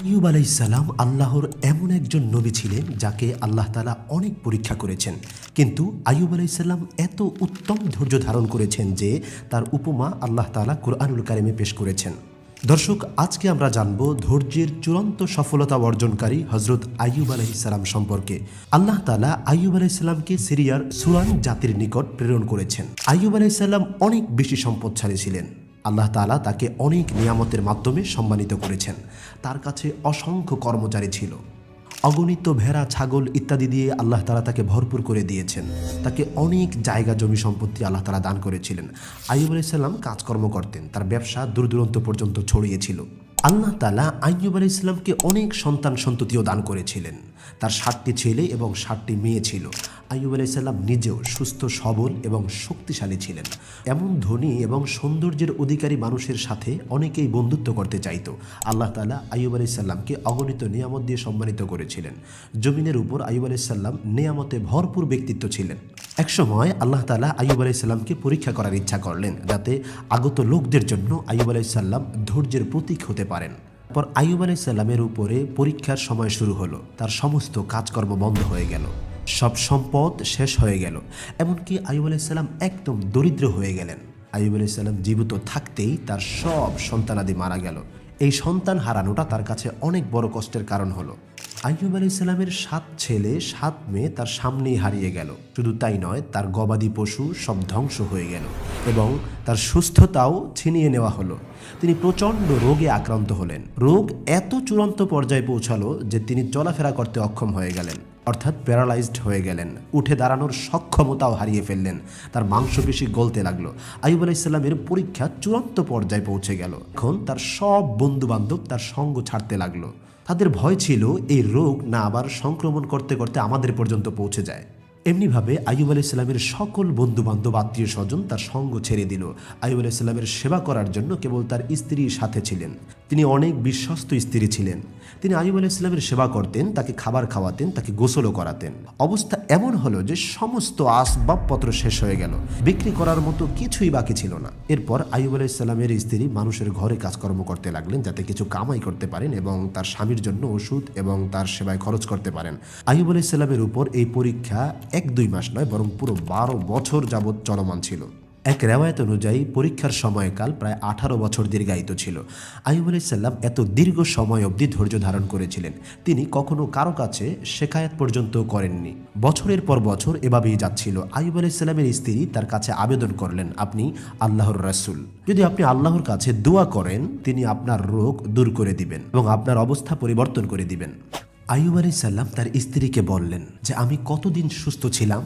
আইয়ুব আলাইসাল্লাম আল্লাহর এমন একজন নবী ছিলেন যাকে আল্লাহ তালা অনেক পরীক্ষা করেছেন। কিন্তু আইয়ুব আলাইসাল্লাম এত উত্তম ধৈর্য ধারণ করেছেন যে তার উপমা আল্লাহ তালা কুরআনুল কারিমে পেশ করেছেন। দর্শক, আজকে আমরা জানব ধৈর্যের চূড়ান্ত সফলতা অর্জনকারী হজরত আইয়ুব আলাইসাল্লাম সম্পর্কে। আল্লাহ তালা আইয়ুব আলাইসাল্লামকে সিরিয়ার সুরান জাতির নিকট প্রেরণ করেছেন। আইয়ুব আলাইসাল্লাম অনেক বেশি সম্পদশালী ছিলেন। আল্লাহ তালা তাকে অনেক নিয়ামতের মাধ্যমে সম্মানিত করেছেন। তার কাছে অসংখ্য কর্মচারী ছিল। অগণিত ভেড়া, ছাগল ইত্যাদি দিয়ে আল্লাহ তালা তাকে ভরপুর করে দিয়েছেন। তাকে অনেক জায়গা জমি সম্পত্তি আল্লাহ তালা দান করেছিলেন। আইব আলাইসাল্লাম কাজকর্ম করতেন। তার ব্যবসা দূর দূরান্ত পর্যন্ত ছড়িয়েছিল আল্লাহ তালা আইয়ুব আলাইসাল্লামকে অনেক সন্তান সন্ততিও দান করেছিলেন। তার ষাটটি ছেলে এবং ষাটটি মেয়ে ছিল। আইয়ুব আলাইসাল্লাম নিজেও সুস্থ, সবল এবং শক্তিশালী ছিলেন। এমন ধনী এবং সৌন্দর্যের অধিকারী মানুষের সাথে অনেকেই বন্ধুত্ব করতে চাইত। আল্লাহ তালা আইয়ুব আলাইসাল্লামকে অগণিত নিয়ামত দিয়ে সম্মানিত করেছিলেন। জমিনের উপর আইয়ুব আলাইসাল্লাম নিয়ামতে ভরপুর ব্যক্তিত্ব ছিলেন। একসময় আল্লাহ তালা আইয়ুব আলাইসাল্লামকে পরীক্ষা করার ইচ্ছা করলেন যাতে আগত লোকদের জন্য আইয়ুব আলাইসাল্লাম ধৈর্যের প্রতীক হতে পারেন। পর আইয়ুব আলাইসাল্লামের উপরে পরীক্ষার সময় শুরু হলো। তার সমস্ত কাজকর্ম বন্ধ হয়ে গেল। সব সম্পদ শেষ হয়ে গেল। এমনকি আইয়ুব আলাইসাল্লাম একদম দরিদ্র হয়ে গেলেন। আইয়ুব আলাইসাল্লাম জীবিত থাকতেই তার সব সন্তানাদি মারা গেল। এই সন্তান হারানোটা তার কাছে অনেক বড় কষ্টের কারণ হলো। আইয়ুব আলাইসাল্লামের সাত ছেলে, সাত মেয়ে তার সামনেই হারিয়ে গেল। শুধু তাই নয়, তার গবাদি পশু সব ধ্বংস হয়ে গেল এবং তার সুস্থতাও ছিনিয়ে নেওয়া হলো। তিনি প্রচণ্ড রোগে আক্রান্ত হলেন। রোগ এত চূড়ান্ত পর্যায়ে পৌঁছালো যে তিনি চলাফেরা করতে অক্ষম হয়ে গেলেন, অর্থাৎ প্যারালাইজড হয়ে গেলেন। উঠে দাঁড়ানোর সক্ষমতাও হারিয়ে ফেললেন। তার মাংসপেশি গলতে লাগল। আইব আলাইসাল্লামের পরীক্ষা চূড়ান্ত পর্যায়ে পৌঁছে গেল। এখন তার সব বন্ধু বান্ধব তার সঙ্গ ছাড়তে লাগল। তাদের ভয় ছিল এই রোগ না আবার সংক্রমণ করতে করতে আমাদের পর্যন্ত পৌঁছে যায়। এমনিভাবে আইব ইসলামের সকল বন্ধুবান্ধব আত্মীয় স্বজন তার সঙ্গ ছেড়ে দিল। আইব ইসলামের সেবা করার জন্য কেবল তার স্ত্রীর সাথে ছিলেন। তিনি অনেক বিশ্বস্ত স্ত্রী ছিলেন। তিনি আইব আলাইসাল্লামের সেবা করতেন, তাকে খাবার খাওয়াতেন, তাকে গোসলও করাতেন। অবস্থা এমন হলো যে সমস্ত আসবাবপত্র শেষ হয়ে গেল। বিক্রি করার মতো কিছুই বাকি ছিল না। এরপর আইব আলাইসাল্লামের স্ত্রী মানুষের ঘরে কাজকর্ম করতে লাগলেন যাতে কিছু কামাই করতে পারেন এবং তার স্বামীর জন্য ওষুধ এবং তার সেবায় খরচ করতে পারেন। আইব আলাইসাল্লামের উপর এই পরীক্ষা এক দুই মাস নয়, বরং পুরো বারো বছর যাবৎ চলমান ছিল। এক রেওয়ায়ত অনুযায়ী, পরীক্ষার সময়কাল প্রায় আঠারো বছর দীর্ঘায়িত ছিল। আইব আলাইসাল্লাম এত দীর্ঘ সময় অবধি ধৈর্য ধারণ করেছিলেন। তিনি কখনো কারও কাছে শেখায়াত পর্যন্ত করেননি। বছরের পর বছর এভাবেই যাচ্ছিল। আইব আলাইসাল্লামের স্ত্রী তার কাছে আবেদন করলেন, আপনি আল্লাহর রাসূল। যদি আপনি আল্লাহর কাছে দোয়া করেন, তিনি আপনার রোগ দূর করে দিবেন এবং আপনার অবস্থা পরিবর্তন করে দিবেন। আইব আলাইসাল্লাম তার স্ত্রীকে বললেন, যে আমি কতদিন সুস্থ ছিলাম?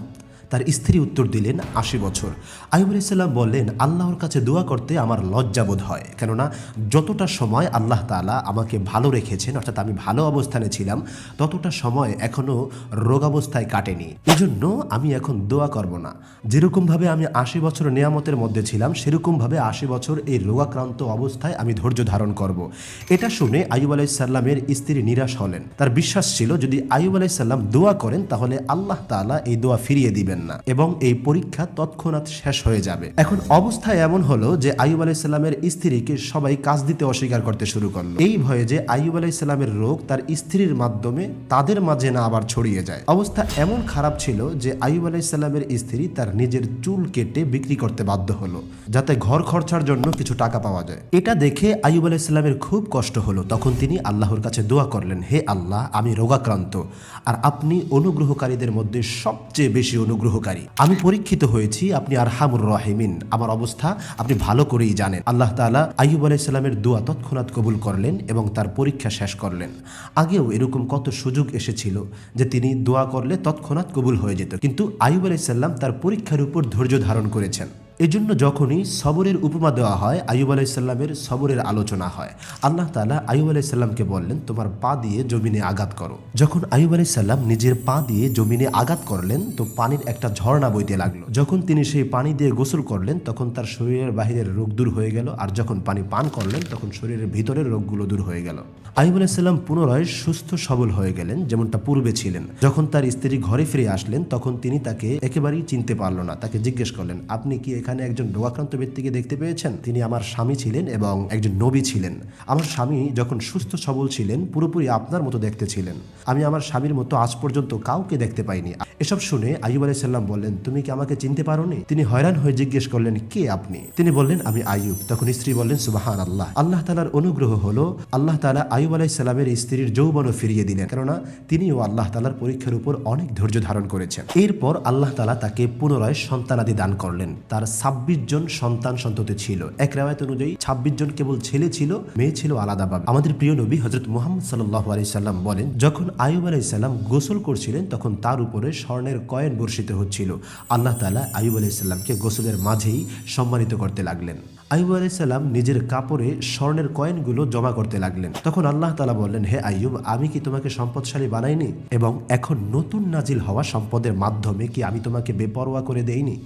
তার স্ত্রী উত্তর দিলেন, আশি বছর। আইব আলাইসাল্লাম বললেন, আল্লাহর কাছে দোয়া করতে আমার লজ্জাবোধ হয়। কেননা, যতটা সময় আল্লাহ তালা আমাকে ভালো রেখেছেন, অর্থাৎ আমি ভালো অবস্থানে ছিলাম, ততটা সময় এখনও রোগাবস্থায় কাটেনি। এজন্য আমি এখন দোয়া করব না। যেরকমভাবে আমি আশি বছর নিয়ামতের মধ্যে ছিলাম, সেরকমভাবে আশি বছর এই রোগাক্রান্ত অবস্থায় আমি ধৈর্য ধারণ করব। এটা শুনে আইব আলাইসাল্লামের স্ত্রী নিরাশ হলেন। তার বিশ্বাস ছিল, যদি আইব আলাইসাল্লাম দোয়া করেন, তাহলে আল্লাহ তালা এই দোয়া ফিরিয়ে দিবেন। না। এবং এই পরীক্ষা তৎক্ষণাৎ শেষ হয়ে যাবে। এখন অবস্থা এমন হলো যে আইব আলাইসাল্লামের স্ত্রীকে সবাই কাজ দিতে অস্বীকার করতে শুরু করল। এই ভয়ে যে আইব আলাইসাল্লামের রোগ তার স্ত্রীর মাধ্যমে তাদের মাঝে না আবার ছড়িয়ে যায়। অবস্থা এমন খারাপ ছিল যে আইব আলাইসাল্লামের স্ত্রী তার নিজের চুল কেটে বিক্রি করতে বাধ্য হলো, যাতে ঘর খরচার জন্য কিছু টাকা পাওয়া যায়। এটা দেখে আইব আলাইসাল্লামের খুব কষ্ট হলো। তখন তিনি আল্লাহর কাছে দোয়া করলেন, হে আল্লাহ, আমি রোগাক্রান্ত। আর আপনি অনুগ্রহকারীদের মধ্যে সবচেয়ে বেশি অনুগ্রহকারী। আমি পরীক্ষিত হয়েছি, আপনি আরহামুর রহিমিন। আমার অবস্থা আপনি ভালো করেই জানেন। আল্লাহ তালা আইব আলাইসাল্লামের দোয়া তৎক্ষণাৎ কবুল করলেন এবং তার পরীক্ষা শেষ করলেন। আগেও এরকম কত সুযোগ এসেছিল যে তিনি দোয়া করলে তৎক্ষণাৎ কবুল হয়ে যেত। কিন্তু আইব আলাইসাল্লাম তার পরীক্ষার উপর ধৈর্য ধারণ করেছেন। এজন্য যখনই সবরের উপমা দেওয়া হয় আইব আলাইসাল্লামের সবরের আলোচনা হয়। আল্লাহ তালা আইব আলাইসাল্লামকে বললেন, তোমার পা দিয়ে জমিনে আঘাত করো। যখন আইব আলাইসাল্লাম নিজের পা দিয়ে জমিনে আঘাত করলেন, তো পানির একটা ঝর্ণা বইতে লাগল। যখন তিনি সেই পানি দিয়ে গোসল করলেন, তখন তার শরীরের বাহিরের রোগ দূর হয়ে গেল, আর যখন পানি পান করলেন, তখন শরীরের ভিতরের রোগগুলো দূর হয়ে গেল। আইব আলাইসাল্লাম পুনরায় সুস্থ সবল হয়ে গেলেন, যেমনটা পূর্বে ছিলেন। যখন তার স্ত্রী ঘরে ফিরে আসলেন, তখন তিনি তাকে একেবারেই চিনতে পারল না। তাকে জিজ্ঞেস করলেন, আপনি কি এখানে একজন রোগাক্রান্ত ব্যক্তিকে দেখতে পেয়েছেন, তিনি আমার স্বামী ছিলেন এবং একজন নবী ছিলেন। আমার স্বামী যখন সুস্থ সবল ছিলেন, পুরোপুরি আপনার মতো দেখতে ছিলেন। আমি আমার স্বামীর মতো আজ পর্যন্ত কাউকে দেখতে পাইনি। এসব শুনে আইব আলাইসাল্লাম বললেন, তুমি কি আমাকে চিনতে পারোনি? তিনি হয়রান হয়ে জিজ্ঞেস করলেন, কে আপনি? তিনি বললেন, আমি আইয়ুব। তখন স্ত্রী বললেন সুবাহান আল্লাহ আল্লাহ তালার অনুগ্রহ হলো আল্লাহ তালা আইব আলাইসাল্লামের স্ত্রীর যৌবনও ফিরিয়ে দিলেন। কেননা তিনিও আল্লাহ তালার পরীক্ষার উপর অনেক ধৈর্য ধারণ করেছেন। এরপর আল্লাহ তালা তাকে পুনরায় সন্তানাদি দান করলেন। তার ছাব্বিশ জন সন্তান সন্ততি ছিল। এক রেওয়ায়ত অনুযায়ী ছাব্বিশ জন কেবল ছেলে ছিল, মেয়ে ছিল আলাদাভাবে। আমাদের প্রিয় নবী হজরত মোহাম্মদ সাল্লাহ আলি সাল্লাম বলেন, যখন আয়ুব আলাই সাল্লাম গোসল করছিলেন, তখন তার উপরে স্বর্ণের কয়েন বর্ষিত হচ্ছিল। আল্লাহ তালা আয়ুব আলাই সাল্লামকে গোসলের মাঝেই সম্মানিত করতে লাগলেন। আইব আলাইসাল্লাম নিজের কাপড়ে স্বর্ণের কয়েনগুলো জমা করতে লাগলেন। তখন আল্লাহ তালা বললেন, হে আইয়ুব আমি কি তোমাকে সম্পদশালী বানাইনি? এবং এখন নতুন নাজিল হওয়া সম্পদের মাধ্যমে কি আমি তোমাকে বেপরোয়া করে দেইনি?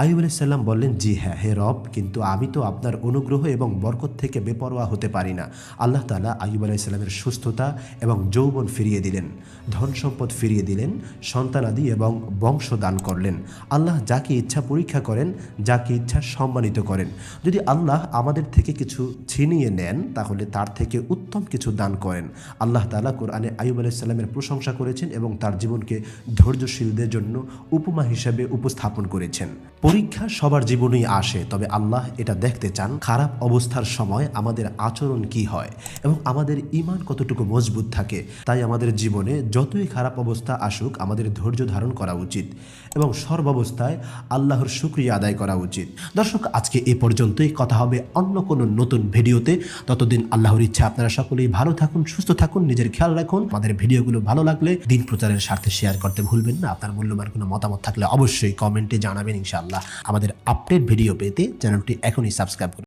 আইব আলাইসাল্লাম বললেন, জি হ্যাঁ হে রব, কিন্তু আমি তো আপনার অনুগ্রহ এবং বরকত থেকে বেপরোয়া হতে পারি না। আল্লাহ তালা আইব আলাইসাল্লামের সুস্থতা এবং যৌবন ফিরিয়ে দিলেন, ধন সম্পদ ফিরিয়ে দিলেন সন্তানাদি এবং বংশ দান করলেন। আল্লাহ যাকে ইচ্ছা পরীক্ষা করেন, যাকে ইচ্ছা সম্মানিত করেন। যদি আল্লাহ আমাদের থেকে কিছু ছিনিয়ে নেন, তাহলে তার থেকে উত্তম কিছু দান করেন। আল্লাহ তালা কোরআনে আইব আলাইসাল্লামের প্রশংসা করেছেন এবং তার জীবনকে ধৈর্যশীলদের জন্য উপমা হিসেবে উপস্থাপন করেছেন। পরীক্ষা সবার জীবনেই আসে, তবে আল্লাহ এটা দেখতে চান, খারাপ অবস্থার সময় আমাদের আচরণ কি হয় এবং আমাদের ইমান কতটুকু মজবুত থাকে। তাই আমাদের জীবনে যতই খারাপ অবস্থা আসুক, আমাদের ধৈর্য ধারণ করা উচিত এবং সর্বাবস্থায় আল্লাহর শুক্রিয়া আদায় করা উচিত। দর্শক, আজকে এ পর্যন্তই। কথা হবে অন্য কোনো নতুন ভিডিওতে। ততদিন আল্লাহর ইচ্ছা, আপনারা সকলেই ভালো থাকুন, সুস্থ থাকুন, নিজের খেয়াল রাখুন। আমাদের ভিডিওগুলো ভালো লাগলে দিন প্রচারের স্বার্থে শেয়ার করতে ভুলবেন না। আপনার মূল্যবান কোনো মতামত থাকলে অবশ্যই কমেন্টে জানাবেন ইনশাআল্লাহ। আমাদের আপডেট ভিডিও পেতে চ্যানেলটি এখনই সাবস্ক্রাইব করুন।